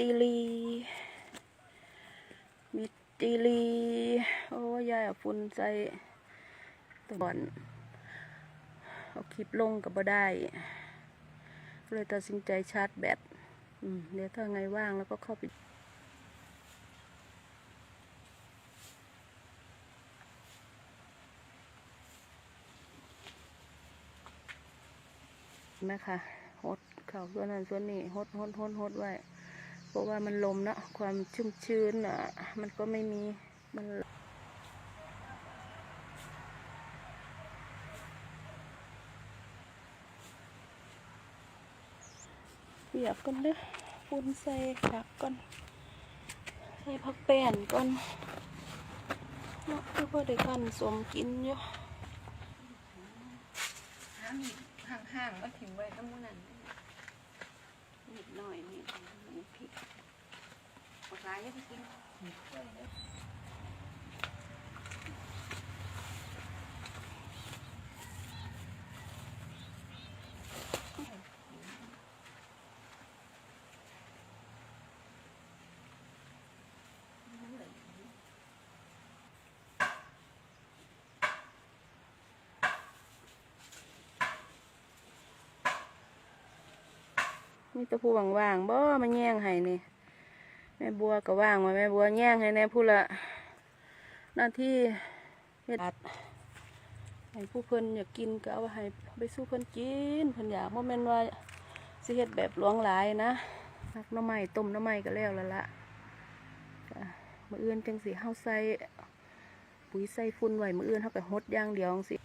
ติลีมิตติลี โอ้ยายอาฝุ่นใส่ตะบอนเอาคลิปลงกับบ่ได้ก็เลยตัดสินใจชาร์จแบตเดี๋ยวถ้าไงว่างแล้วก็เข้าไปไหมคะ หดเข่าส่วนนั้นส่วนนี้ หดหดหดหดไว้ ราะว่ามันลมเนาะความชุ่มชื้นอะมันก็ไม่มีมันเปียกก่อนเด้อปุ่นใส่ผักก่อนใส่ผักแป้นก่อนเนาะคือพอได้กันสมกินอยู่ห้ามีห่างก็ถิ่มไว้ก็มู่นั้นดหน่อยนี่นี่พริก ปากร้ายยังไปกินมีตะผู้ว่างๆบ่มาแย่งให้นี่ แม่บัวก็ว่างมาแม่บัวแย่งให้แน่ผู้ละหน้าที่เฮ็ดอัดให้ผู้เพิ่นอยากกินก็เอาให้ไปสู้เพิ่นกินเพิ่นอยากบ่แม่นว่าสิเฮ็ดแบบหลวงหลายนะหักหน้ำไม้ต้มหน้ำไม้ก็แล้วแล้วละก็มื้ออื่นจังสิเฮาใส่ปุ๋ยใส่ฝุ่นไว้มื้ออื่นเฮาก็หดอย่างเดียวจังสิ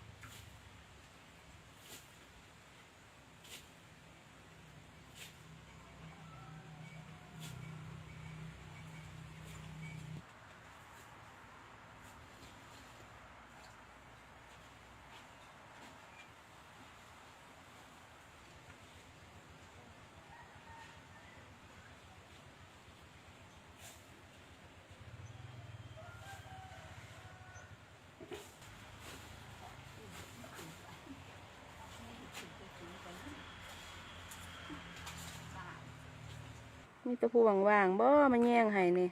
มีแตะผู้ว่างๆบ่มาแย่งให้นี่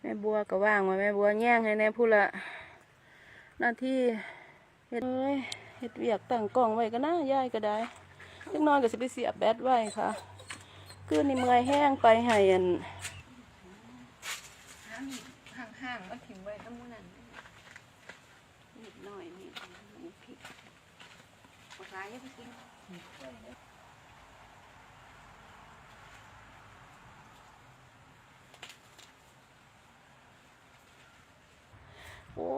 แม่บัวก็ว่างมาแม่บัวแย่งให้แน่ผู้ละหน้าที่เฮ็ดเอ้ยเฮ็ดเวียกตั้งกล้องไว้ก็นะยายก็ได้จักหน้อยก็สิไปเสียบแบตไว้ค่ะคืนนี้เมื่อยแห้งไปให้อันหามีห่างๆก็ถิ่มไว้ก็มู่นั้นนิดหน่อยนี่นี่พริกปากร้ายยังไปกิน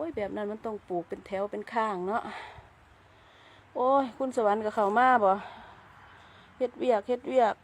ยแบบนั้นมันต้องปลูกเป็นแถวเป็นข้างเนาะโอ้ย คุณสวรรค์กับเขามาบ่เฮ็ดเวียกเฮ็ดเวียก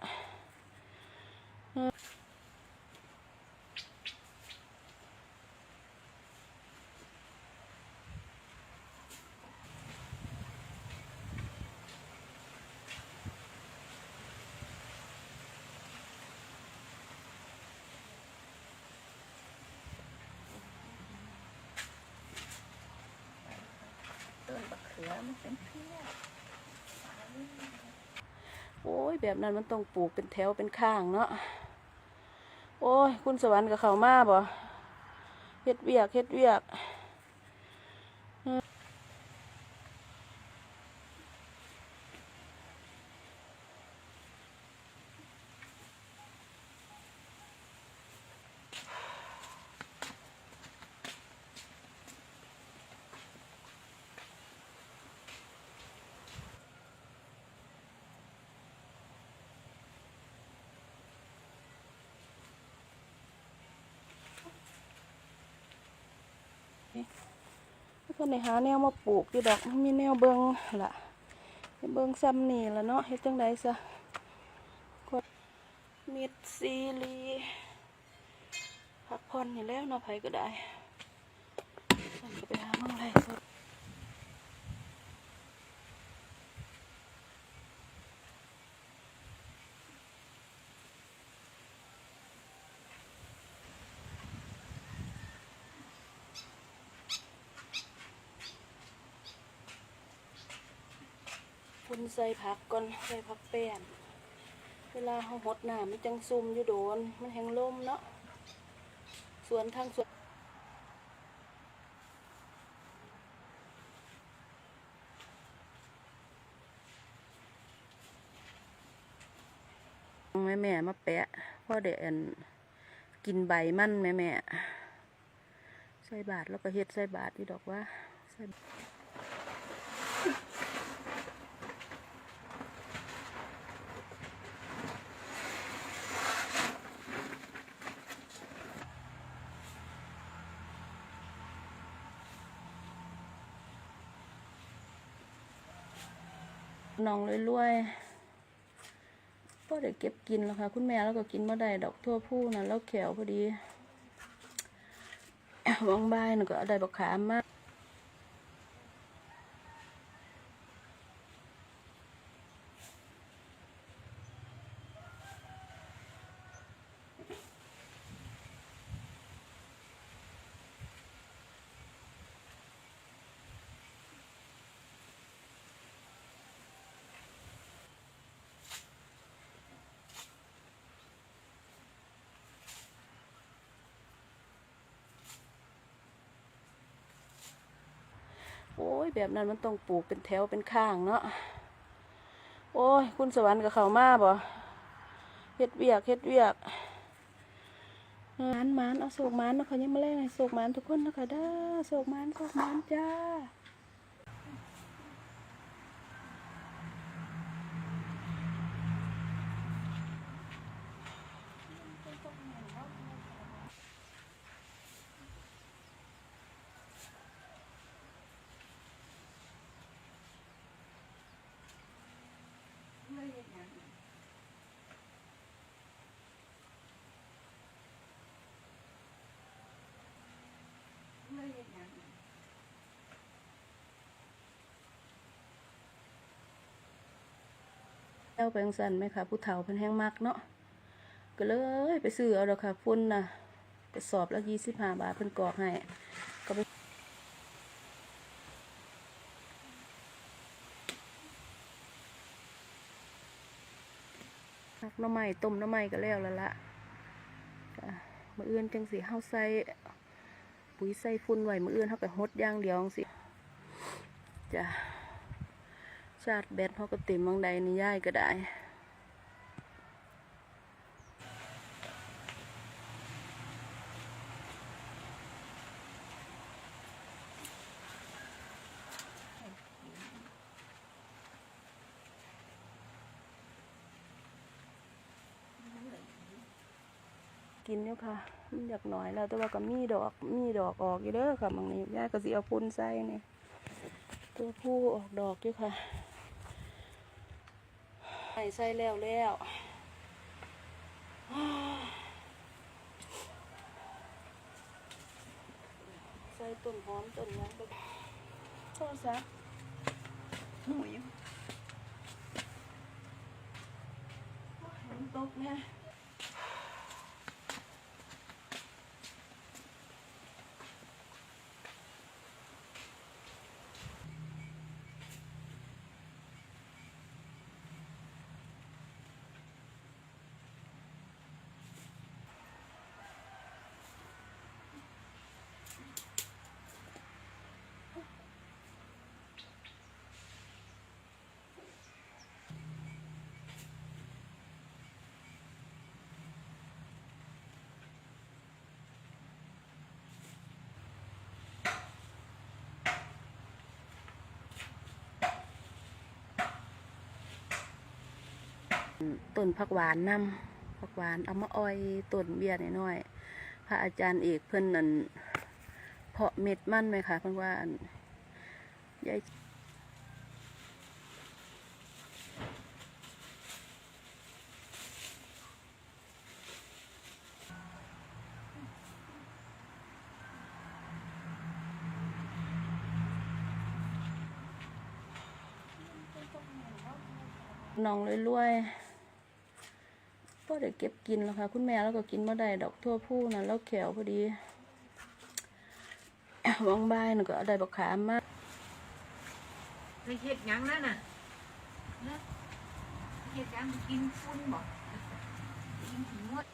ต้นบักเขือ มันเป็นเพี้ยโอ้ยแบบนั้นมันต้องปลูกเป็นแถวเป็นข้างเนาะโอ้ย คุณสวรรค์กับเขามาบ่เฮ็ดเวียกเฮ็ดเวียก เพิ่นได้หาแนวมาปลูกอยู่ดอกมีแนวเบิงล่ะให้เบิงซ้ำนี่ล่ะเนาะเฮ็ดจังไดซะกดมิดซีรีพักผ่อนนี่แล้วเนาะไผก็ได้ฉันก็ไปหาเมืองไรสด คุณใส่ผักก่อนใส่ผักแป้นเวลาเขาหดหน้ำมันจังซุ่มอยู่โดน มันแห้งลมเนาะสวนทางสวนแม่แม่มาแปะพ่อเด็นกินใบมันแม่แม่ใส่บาทแล้วก็เฮ็ดใส่บาทที่ดอกว่าใส่ น้องรวยๆก็เดี๋ยวเก็บกินแล้วค่ะ คุณแม่แล้วก็กินมาได้ดอกทั่วผู้นะแล้วแขวพอดีวางบายหนูก็เอาได้บักขามมากอ้ ยแบบนั้นมันต้องปลูกเป็นแถวเป็นข้างเนาะโอ้ย คุณสวรรค์กับเขามาบ่เฮ็ดเวียกเฮ็ดเวียกมานมานเอาโศกมานเนาะคะยังมาแรงให้โศกมานทุกคนนะคะเด้อโศกมานโศกมานจ้า เจ้าไปจั่งสันไหมคะผู้เฒ่าเพิ่นแห้งมากเนาะก็เลยไปซื้อเอาดอกค่ะฟุ้นนะกระสอบละยี่สิบห้าบาทเพิ่นกรอกให้ก็ไปหักน้ำใหม่ต้มน้ำใหม่ก็แล้วแล้วละจ้ะมืออื่นจังสิเฮาใส่ปุ๋ยใส่ฟุ้นไว้มืออื่นเฮาก็หดย่างเดียวสิจ้ะ ชาติแบตเขาก็ต็มบางใดนี่ย่ายก็ได้กินอยู่ค่ะ มันอยากหน่อยแล้ว แต่ว่าก็มีดอก มีดอกออกอยู่เด้อค่ะบางนี้ย่าก็สิเอาปุนใส่เนี่ยตัวผู้ออกดอกอยู่ค่ะ ใส่ใส่แล้วแล้วใส่ต้นหอมต้นหยังไปโทษซะหูยฝนตกเนี่ย ต้นผักหวานนำผักหวานเอามาอ้อยต้นเบี้ยน้อยๆพระอาจารย์เอกเพิ่นนั่นเพาะเม็ดมันไหมคะเพิ่อนว่านยายน้องรวยๆ ก็ได้เก็บกินแล้วค่ะ คุณแม่แล้วก็กินมาได้ดอกทั่วผู้นะแล้วแขวพอดีวางบายหนูก็เอาได้บักขามมาไปเฮ็ดหยังนั่นน่ะนะเฮ็ดหยังกินฟุ้นบ่กินถึงหมด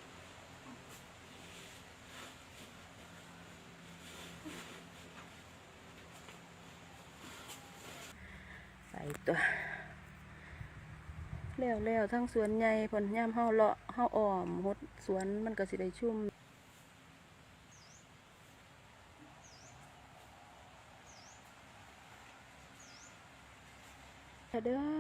ใส่ตัว แล้วแล้วทั้งสวนใหญ่ผลย่ามเฮาเลาะเฮาอ้อมหดสวนมันก็สิได้ชุ่มเด้อ